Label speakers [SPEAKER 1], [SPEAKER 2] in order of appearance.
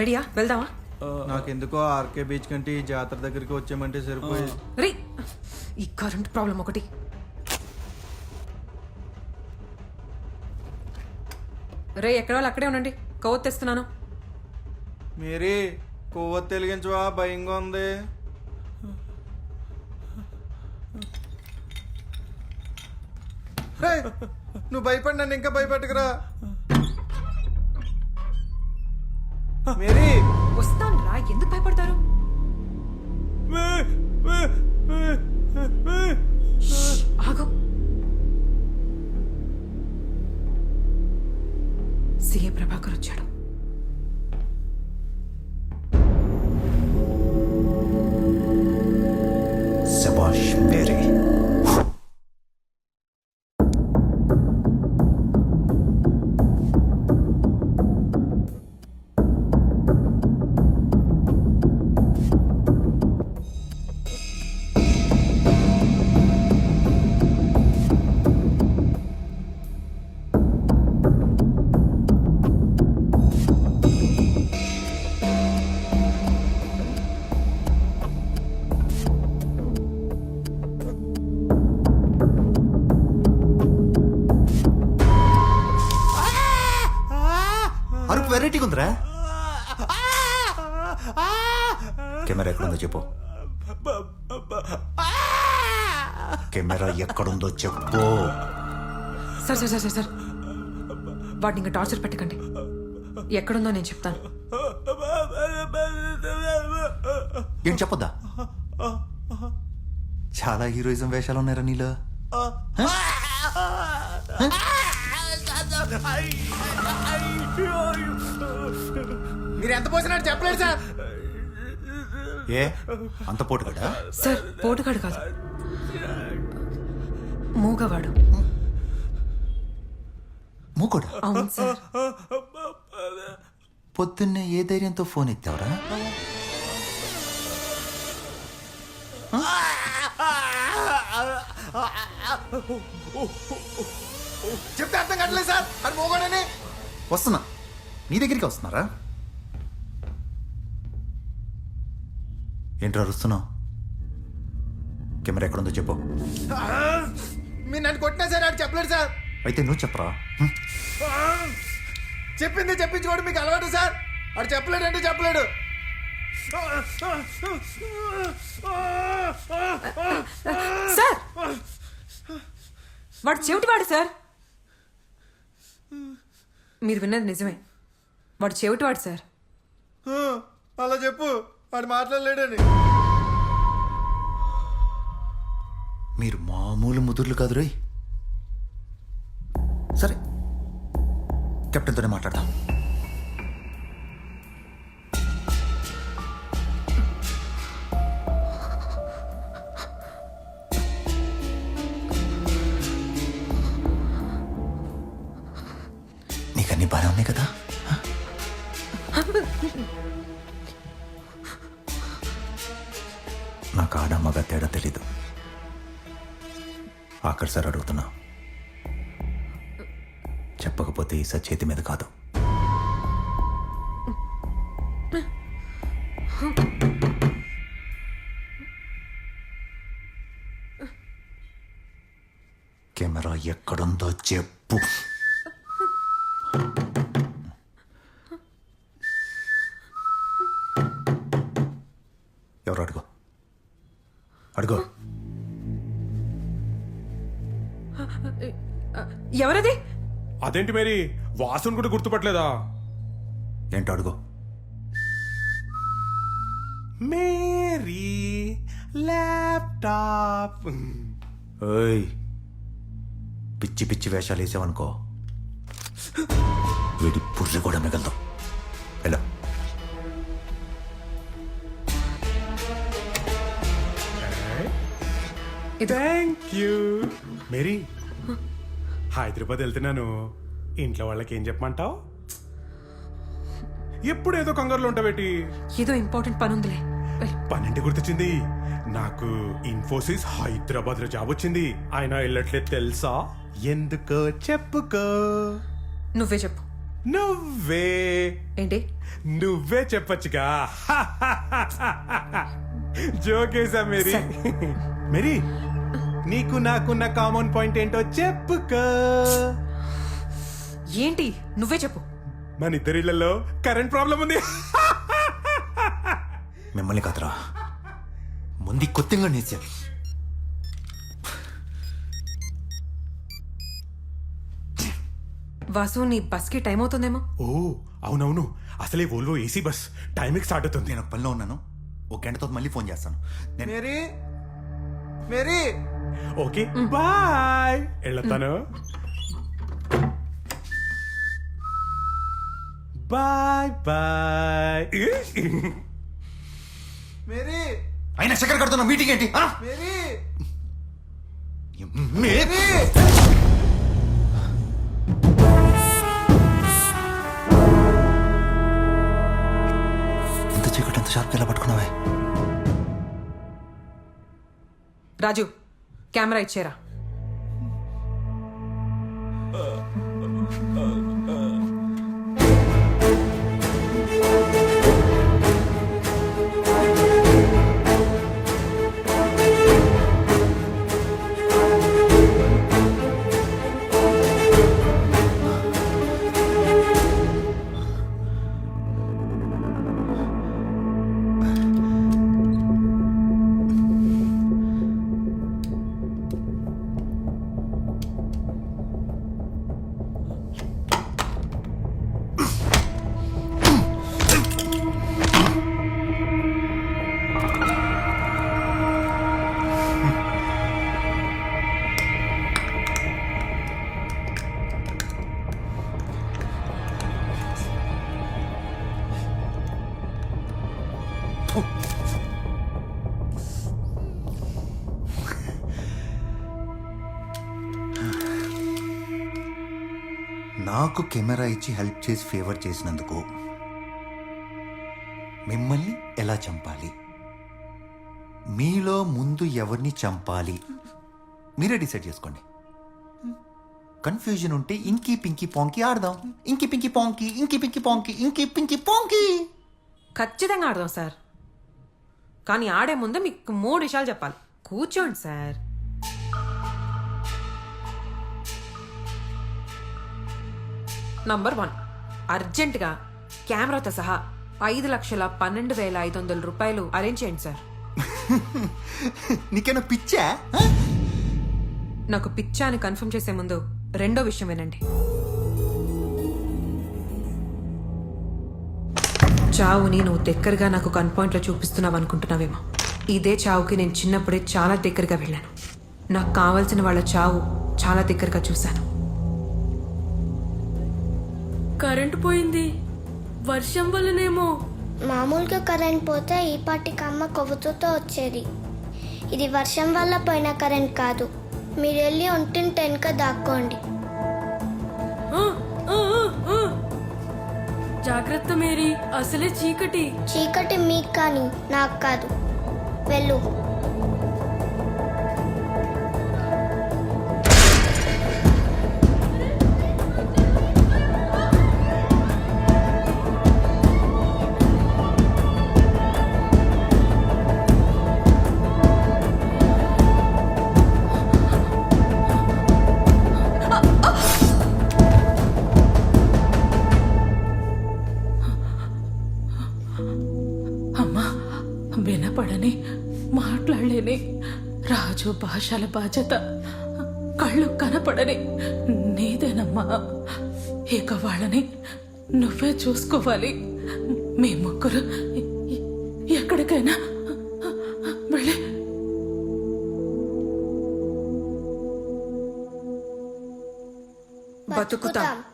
[SPEAKER 1] రెడీయా? వెళ్దామా?
[SPEAKER 2] నాకెందుకో ఆర్కే బీచ్ కంటే ఈ జాతర దగ్గరికి వచ్చామంటే సరిపోయేది.
[SPEAKER 1] రే ఈ కరెంట్ ప్రాబ్లం ఒకటి. రే ఎక్కడ వాళ్ళు? అక్కడే ఉండండి. కొవ్వొత్తి తెస్తున్నాను.
[SPEAKER 2] మీరే కొవ్వొత్తి వెలిగించవా? భయంగా ఉంది. రేయ్, నువ్వు భయపడి నన్ను ఇంకా భయపెట్టుకురా. మేరీ!
[SPEAKER 1] వస్తాను రా ఎందుకు భయపడతారు? ఆగు. సీఏ ప్రభాకర్ వచ్చాడు.
[SPEAKER 3] అరుపు వెరైటీగా ఉందిరా. కెమెరా ఎక్కడుందో చెప్పు. కెమెరా ఎక్కడుందో చెప్పు.
[SPEAKER 1] Sir sir sir sir sir. వాటిని ఇంకా టార్చర్ పెట్టకండి. ఎక్కడుందో నేను చెప్తాను.
[SPEAKER 3] ఏం చెప్పొద్దా? చాలా హీరోయిజం వేషాలు ఉన్నారా నీలో?
[SPEAKER 2] మీరు ఎంత పోసినట్టు చెప్పలేదు సార్.
[SPEAKER 3] ఏ? అంత పోటుగాడా?
[SPEAKER 1] సార్ పోటుగాడు కాదు. మూగవాడు.
[SPEAKER 3] మూకోడా?
[SPEAKER 1] అవును సార్.
[SPEAKER 3] పొద్దున్నే ఏ ధైర్యంతో ఫోన్ ఎత్తావరా?
[SPEAKER 2] చెప్తే అర్థం కట్టలేదు సార్. అది మోగోడని
[SPEAKER 3] వస్తున్నా. నీ దగ్గరికి వస్తున్నారా? ఏంట్రా అరుస్తున్నావు? కెమెరా ఎక్కడుందో చెప్పు.
[SPEAKER 2] మీరు నన్ను కొట్టినా సార్ ఆడు చెప్పలేడు సార్.
[SPEAKER 3] అయితే నువ్వు చెప్పరా.
[SPEAKER 2] చెప్పింది చెప్పించుకోవడం మీకు అలవాటు సార్. ఆడు చెప్పలేడు అంటే చెప్పలేడు.
[SPEAKER 1] వాడు చెవిటివాడు సార్. మీరు విన్నది నిజమే. వాడు చెవిటివాడు సార్.
[SPEAKER 2] అలా చెప్పు. వాడు మాట్లాడలేడని.
[SPEAKER 3] మీరు మామూలు ముదుర్లు కాదు రోయ్. సరే కెప్టెన్తోనే మాట్లాడదాం. నీకన్నీ బాగానే ఉన్నాయి కదా? నాకు ఆడ మగ తేడా తెలీదు. ఆఖరి సార్ అడుగుతున్నా. చెప్పకపోతే ఈ చేతి మీద కాదు. కెమెరా ఎక్కడుందో చెప్పు. అడుగు.
[SPEAKER 1] ఎవరది?
[SPEAKER 4] అదేంటి మేరీ? వాసన కూడా గుర్తుపట్టలేదా?
[SPEAKER 3] ఏంటో అడుగు.
[SPEAKER 4] మేరీ ల్యాప్టాప్.
[SPEAKER 3] ఏయ్ పిచ్చి పిచ్చి వేషాలు వేసావనుకో. వీడి పుర్రె కూడా మిగలదు. ఎలా
[SPEAKER 4] థ్యాంక్ యూ మేరీ హైదరాబాద్ వెళ్తున్నాను. ఇంట్లో వాళ్ళకి ఏం చెప్పమంటావు? ఎప్పుడు ఏదో కంగారులో ఉంటావేటి
[SPEAKER 1] ఏదో ఇంపార్టెంట్ పని ఉందిలే.
[SPEAKER 4] పన్నెండు గుర్తొచ్చింది. నాకు ఇన్ఫోసిస్ హైదరాబాద్లో జాబ్ వచ్చింది. ఆయన వెళ్ళట్లేదు తెలుసా? ఎందుకో చెప్పుకో.
[SPEAKER 1] నువ్వే చెప్పు.
[SPEAKER 4] నువ్వే.
[SPEAKER 1] ఏంటి?
[SPEAKER 4] నువ్వే చెప్పొచ్చుగా. జోకేసా మేరీ? మేరీ నీకు నాకున్న కామన్ పాయింట్ ఏంటో చెప్పుకో.
[SPEAKER 1] ఏంటి? నువ్వే చెప్పు.
[SPEAKER 4] మన ఇద్దరిళ్ళలో కరెంట్ ప్రాబ్లం ఉంది.
[SPEAKER 3] మిమ్మల్ని కాదురా. ముందు కొత్తగా నేర్చాను
[SPEAKER 1] వాసు నీ బస్కి టైం అవుతుందేమో?
[SPEAKER 4] ఓ అవునవును. అసలే ఓల్వో ఏసీ బస్ టైంకి స్టార్ట్ అవుతుంది.
[SPEAKER 3] నేను ఒక పనిలో ఉన్నాను. ఒక గంట తర్వాత మళ్ళీ ఫోన్ చేస్తాను. నేను
[SPEAKER 2] మేరీ.
[SPEAKER 4] Okay bye. వెళ్తాను బాయ్ బాయ్.
[SPEAKER 2] మేరీ.
[SPEAKER 3] అయినా చక్కెర కడుతున్నా మీటింగ్ ఏంటి?
[SPEAKER 2] మేరీ. మేరీ.
[SPEAKER 1] రాజు కెమెరా ఇచ్చేరా.
[SPEAKER 3] నాకు కెమెరా ఇచ్చి హెల్ప్ చేసి ఫేవర్ చేసినందుకు మిమ్మల్ని ఎలా చంపాలి? మీలో ముందు ఎవరిని చంపాలి? మీరే డిసైడ్ చేసుకోండి. కన్ఫ్యూజన్ ఉంటే ఇంకీ పింకీ పాంకి ఆడదాం. ఇంకి పింకీ పాంకి ఇంకి పింకీ పాంకి ఇంకి పింకీ పాంకి.
[SPEAKER 1] ఖచ్చితంగా ఆడదాం సార్. కానీ ఆడే ముందు మీకు మూడు విషయాలు చెప్పాలి. కూర్చోండి సార్. నంబర్ వన్ అర్జెంటుగా కెమెరాతో సహా ఐదు లక్షల పన్నెండు వేల ఐదు వందల రూపాయలు అరేంజ్ చేయండి సార్
[SPEAKER 3] నీకేనా పిచ్చా?
[SPEAKER 1] నాకు పిచ్చా అని కన్ఫర్మ్ చేసే ముందు రెండో విషయం వినండి. చావుని నువ్వు దగ్గరగా నాకు గన్ పాయింట్లో చూపిస్తున్నావు అనుకుంటున్నావేమో. ఇదే చావుకి నేను చిన్నప్పుడే చాలా దగ్గరగా వెళ్ళాను. నాకు కావాల్సిన వాళ్ళ చావు చాలా దగ్గరగా చూశాను.
[SPEAKER 5] కరెంటు పోయింది. వర్షం వల్లనేమో.
[SPEAKER 6] మామూలుగా కరెంట్ పోతే ఈ పాటికి అమ్మ కొవ్వుతో వచ్చేది. ఇది వర్షం వల్ల పోయిన కరెంట్ కాదు. మీరు వెళ్ళి ఒంటింటి వెనుక దాక్కోండి.
[SPEAKER 5] ఆ, ఆ, ఆ, ఆ. జాగ్రత్త మేరీ అసలే చీకటి.
[SPEAKER 6] చీకటి మీకు కానీ నాకు కాదు వెళ్ళు.
[SPEAKER 5] రాజు భాషల బాధ్యత. కళ్ళు కనపడని నీదేనమ్మా. ఇక వాళ్ళని నువ్వే చూసుకోవాలి. మీ ముగ్గురు ఎక్కడికైనా వెళ్ళి.
[SPEAKER 1] బతుకుతాం.